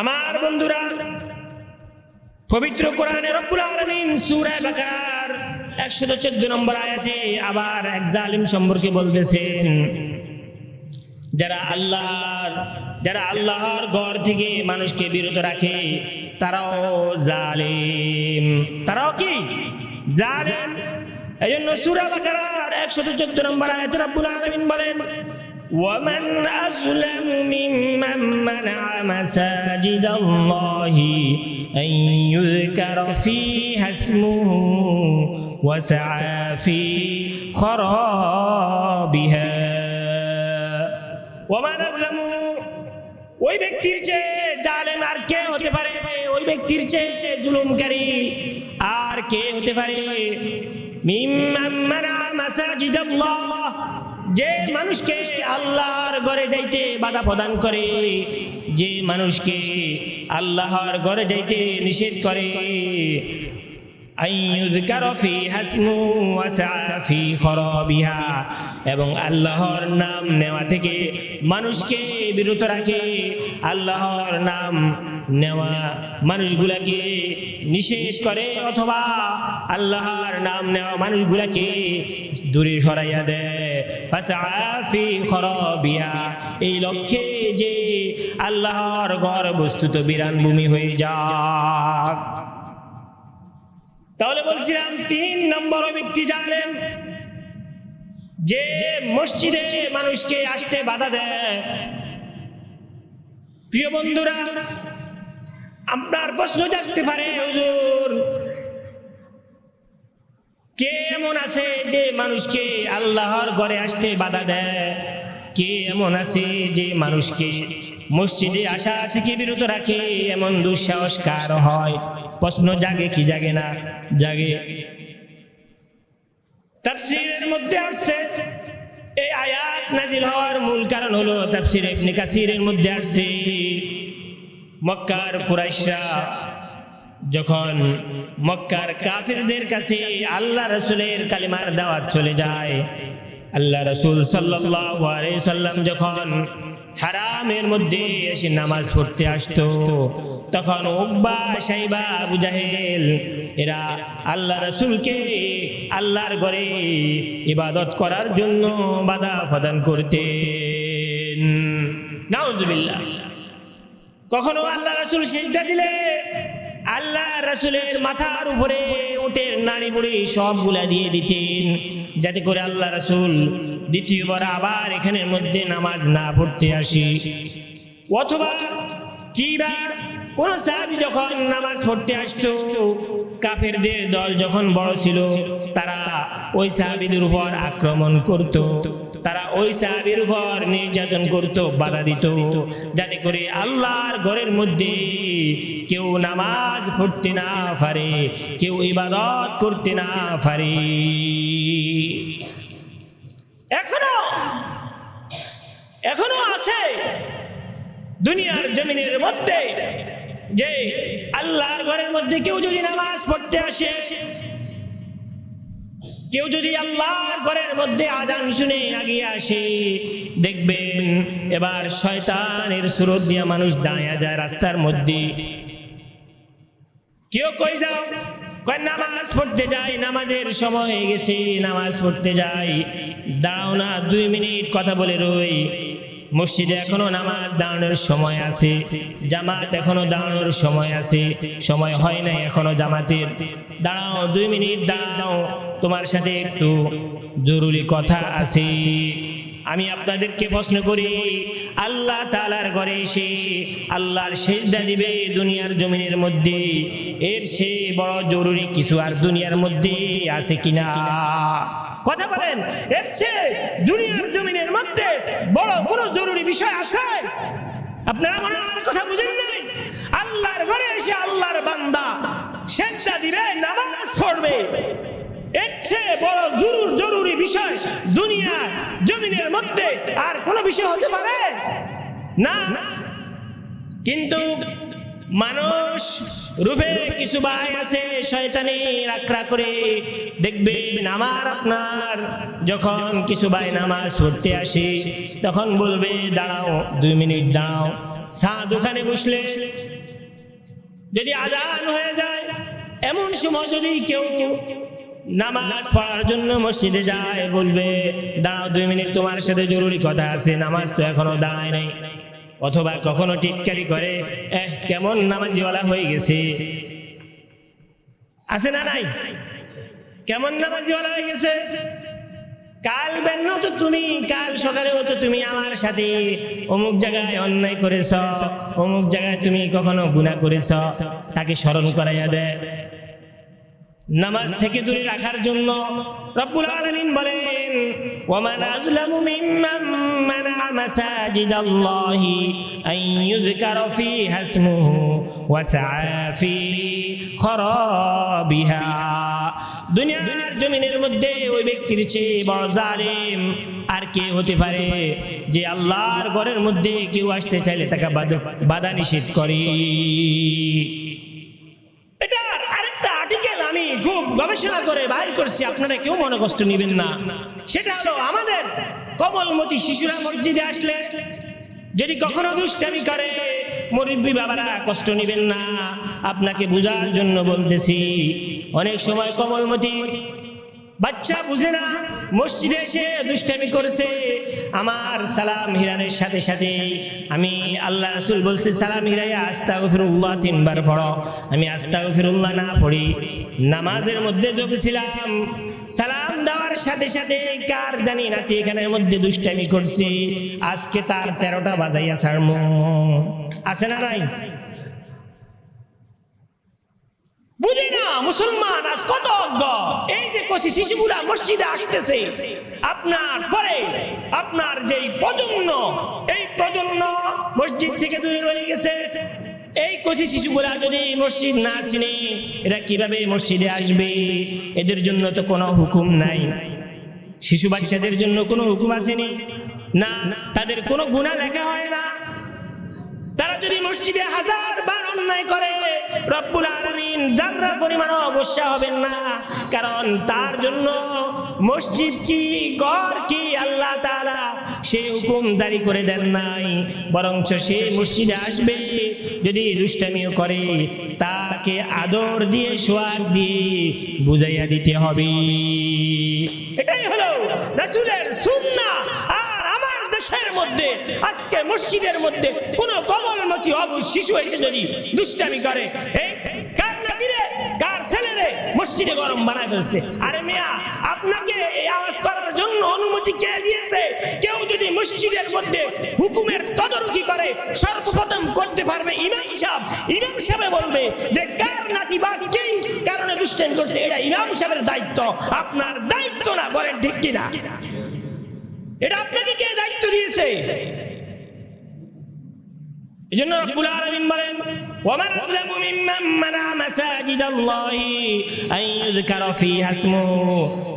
আমার বন্ধুরা, পবিত্র কোরআনে রব্বুল আলামিন সূরা বাকারার 114 নম্বর আয়াতে আবার এক জালিম সম্পর্কে বলতেছেন, যারা আল্লাহর যারা আল্লাহর ঘর থেকে মানুষকে বিরত রাখে, তারাও জালিম। তারাও কি? জালিম। এই জন্য সূরা বাকারার 114 নম্বর আয়াতে রব্বুল আলামিন বলেন ومن أظلم ممن منع مساجد الله أن يذكر فيها اسمه وسعى في خرابها ومن أظلم ওই ব্যক্তির চেয়ে জালেম আর কে হতে পারে ওই ব্যক্তির চেয়ে জুলুমকারী আর কে হতে পারে মিম্মান মানা মাসাজিদাল্লাহ যে মানুষকে আল্লাহর ঘরে যাইতে বাধা প্রদান করে, যে মানুষকে আল্লাহর ঘরে যাইতে নিষেধ করে এবং আল্লাহর নাম নেওয়া থেকে মানুষকে বিরত রাখে। আল্লাহর নাম নেওয়া মানুষগুলাকে নিষেধ করে অথবা আল্লাহর নাম নেওয়া মানুষগুলাকে দূরে সরাইয়া দেয়। এই লক্ষ্যে যে আল্লাহর ঘর বস্তুত বিরান ভূমি হয়ে যাক। তাহলে বলছিলাম তিন নম্বর ব্যক্তি জানেন যে মসজিদে মানুষকে আসতে বাধা দেয়। প্রিয় বন্ধুরা, আপনার প্রশ্ন জানতে পারে, হুজুর। কে এমন আছে যে মানুষকে আল্লাহর ঘরে আসতে বাধা দেয়? কে এমন আছে যে মানুষকে মসজিদে আসা থেকে বিরত রাখে? এমন দুঃসাহস কার হয়। প্রশ্ন জাগে কি জাগে না? জাগে। মধ্যে আসছে আয়াত নাজিল হওয়ার মূল কারণ হলো তাফসীর কাসিরের মধ্যে আসছে। মক্কার যখন মক্কার আল্লাহ রসুলের কালিমার দাওয়াত চলে যায় আল্লাহ রসুল সাল্লাম যখন হারামের মধ্যে এসে নামাজ পড়তে আসতো, তখন এরা আল্লাহ রসুলকে আল্লাহর ঘরে ইবাদত করার জন্য বাধা প্রদান করতেন। কখনো আল্লাহ রসুল সেজদা দিলে, আল্লাহ রসুলের মাথার উপরে উটের নাড়ি বুড়ি সবগুলা দিয়ে দিতেন। যাতে করে আল্লাহ রসুল দ্বিতীয়বার আবার এখানের মধ্যে নামাজ না পড়তে আসি। অথবা কিবার কোন সাহাবি যখন নামাজ পড়তে আসতো, কাফেরদের দল যখন বড় ছিল, তারা ওই সাহাবিদের উপর আক্রমণ করত। তারা ওই সাহাবির উপর নির্যাতন করত, বাধা দিত। যাতে করে আল্লাহর ঘরের মধ্যে কেউ নামাজ পড়তে না পারে, কেউ ইবাদত করতে না পারে। এখনও এখনও আছে দুনিয়ার জমিনের মধ্যে যে আল্লাহর ঘরের মধ্যে কেউ যদি নামাজ পড়তে আসে কেউ যদি আল্লাহর ঘরের মধ্যে আজান শুনে আগিয়ে আসে দেখবেন এবার শয়তানের সুরত দিয়ে মানুষ দাঁড়িয়ে যায় রাস্তার মধ্যে। কেউ কই যাও? কয়, নামাজ পড়তে যাই, নামাজের সময় হয়ে গেছে, নামাজ পড়তে যাই। দাঁড়াও না, দুই মিনিট কথা বলে রই। মসজিদে এখনও নামাজ দাঁড়ানোর সময় আছে, জামাত এখনও দাঁড়ানোর সময় আছে, সময় হয় নাই এখনও জামাতের। দাঁড়াও, দুই মিনিট দাঁড়াও। তোমার সাথে একটু জরুরি কথা আছে। আমি আপনাদেরকে প্রশ্ন করি, আল্লাহ তালার ঘরে এসে আল্লাহর সেজদা দিবে দুনিয়ার জমিনের মধ্যে? এর সে বড় জরুরি কিছু আর দুনিয়ার মধ্যে আছে কিনা কথা বলেন। এর চেয়ে দুনিয়ার জমিনের মধ্যে বড় বড় জরুরি বিষয় আছে? আপনারা মনে আমার কথা বুঝেন নাই? আল্লাহর ঘরে এসে আল্লাহর বান্দা সেজদা দিবে, নামাজ পড়বে। চেয়ে বড় জরুর, জরুরি বিষয় দুনিয়া, জমিনের মধ্যে আর কোন বিষয় হতে পারে? না। কিন্তু মানুষ রূপে কিছু ভাই আছে শয়তানি রাখরা করে দেখবেন আমার আপনার। যখন কিছু ভাই নামাজ পড়তে আসে, তখন বলবে, দাঁড়াও, দুই মিনিট দাঁড়াও চা দোকানে বসলে। যদি আজান হয়ে যায়, এমন সময় যদি কেউ নামাজ পড়ার জন্য মসজিদে যায়, বলবে দাঁড়াও দুই মিনিট, তোমার সাথে জরুরি কথা আছে, নামাজ তো এখনও দাঁড়ায় নাই। অথবা কখনো টিটকারি করে, এহ, কেমন নামাজিওয়ালা হয়ে গেছে। আছে না নাই? কেমন নামাজিওয়ালা হয়ে গেছে? কাল বেন্ন তো তুমি, কাল সকালেও তো তুমি আমার সাথে। অমুক জায়গায় অন্যায় করেছ, অমুক জায়গায় তুমি কখনো গুনাহ করেছ, তাকে স্মরণ করাইয়া দেয় নামাজ থেকে দূরে রাখার জন্য রব্বুল আলামিন বলেন ওয়ামান আযলামু মিম্মান মানা'a মাসাজিদাল্লাহি আন ইউযকারা ফীহা ইসমুহু ওয়া সা'a ফী খরাবিহা। দুনিয়া দুনিয়ার জমিনের মধ্যে ওই ব্যক্তির চেয়ে বড় জালিম আর কে হতে পারে যে আল্লাহর ঘরের মধ্যে কেউ আসতে চাইলে তাকে বাধা নিষেধ করে? খুব গবেষণা করে বাইর করছি, আপনারা কেউ মনে কষ্ট নিবেন না। সেটা হলো আমাদের কমলমতি শিশুরা মসজিদে আসলে, যদি কখনো দুষ্টামি করে, মরিব্বী বাবারা কষ্ট নিবেন না। আপনাকে বোঝার জন্য বলতেছি, অনেক সময় কমলমতি বাচ্চা বুঝে না, মসজিদে এসে দুষ্টামি করছে। আমার সালাম হিরানের সাথে সাথে আমি আল্লাহ রসুল বলছি, সালাম হিরাইয়া আস্তা গফিরুল্লাহ তিনবার পড়ো। আমি আস্তা গফিরুল্লাহ না পড়ি, নামাজের মধ্যে জপছিলাম। সালাম দেওয়ার সাথে সাথে কার জানি নাতি এখানের মধ্যে দুষ্টামি করছি। আজকে তার তেরোটা বাজাইয়া ছাড়ম। আছে না নাই? বুঝি না, মুসলমান, আজ কত এই যে মসজিদে আসতেছে, আপনার পরে আপনার যেই প্রজন্ম, এই প্রজন্ম মসজিদ থেকে দূরে রয়ে গেছে। এই যদি মসজিদ না চিনে, এরা কীভাবে মসজিদে আসবে? এদের জন্য তো কোনো হুকুম নাই। শিশু বাচ্চাদের জন্য কোনো হুকুম আসেনি। না, তাদের কোনো গুণা লেখা হয় না। তারা যদি মসজিদে হাজার বার অন্যায় করে, রব্বুল আলামিন জাররা পরিমাণ অবশ্যই হবেন না। কারণ তার জন্য মসজিদ কি, ঘর কি, আল্লাহ তাআলা সেই হুকুম জারি করে দেন নাই। বরঞ্চ সে মসজিদে আসবে, যদি দুষ্টামিও করে, তাকে আদর দিয়ে সোয়াদ দিয়ে বুঝাইয়া দিতে হবে। এটাই হলো রাসূলের সুন্নাহ। আর আমার দেশের মধ্যে, আজকে মসজিদের মধ্যে কোন কমলমতি অবু শিশু এসে যদি দুষ্টামি করে, এই মসজিদে গরম বানায় ফেলছে। আরে মিয়া, আপনাকে এই আওয়াজ করার জন্য অনুমতি কে দিয়েছে? কেউ যদি মসজিদের মধ্যে হুকুমের তদারকি করে, সর্বপ্রথম করতে পারবে ইমাম সাহেব। ইমাম সাহেব বলবে যে, কার নাতি বা কি কারণে দুষ্টামি করছে? এটা ইমাম সাহেবের দায়িত্ব। আপনার দায়িত্ব না, বলেন ঠিক কিনা? এটা আপনাকে কে দায়িত্ব দিয়েছে? এজন্য রব্বুল আলামিন বলেন, ওয়ামান আযলামু মিম্মান মানা মাসাজিদাল্লাহি আন ইউযকারা ফীহা ইসমুহু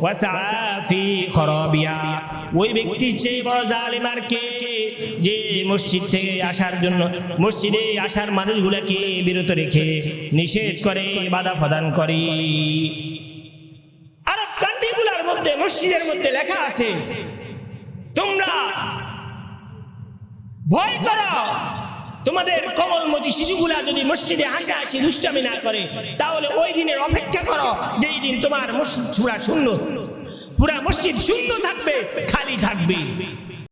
ওয়া সাআ ফী খরাবিয়া ওই ব্যক্তি চেয়ে বড় জালিম আর কে? যে মসজিদ থেকে আসার জন্য, মসজিদে আসার মানুষগুলোকে বিরত রেখে নিষেধ করে, বাধা প্রদান করে। আরব কান্ট্রিগুলোর মধ্যে, মসজিদের মধ্যে লেখা আছে, তোমরা ভয় করো তোমাদের কমলমতি শিশুগুলা যদি মসজিদে হাসা হাসি দুষ্টামি না করে, তাহলে ওই দিনের অপেক্ষা করো যেই দিন তোমার মসজিদ পুরা শূন্য। পুরা মসজিদ শূন্য থাকবে, খালি থাকবে।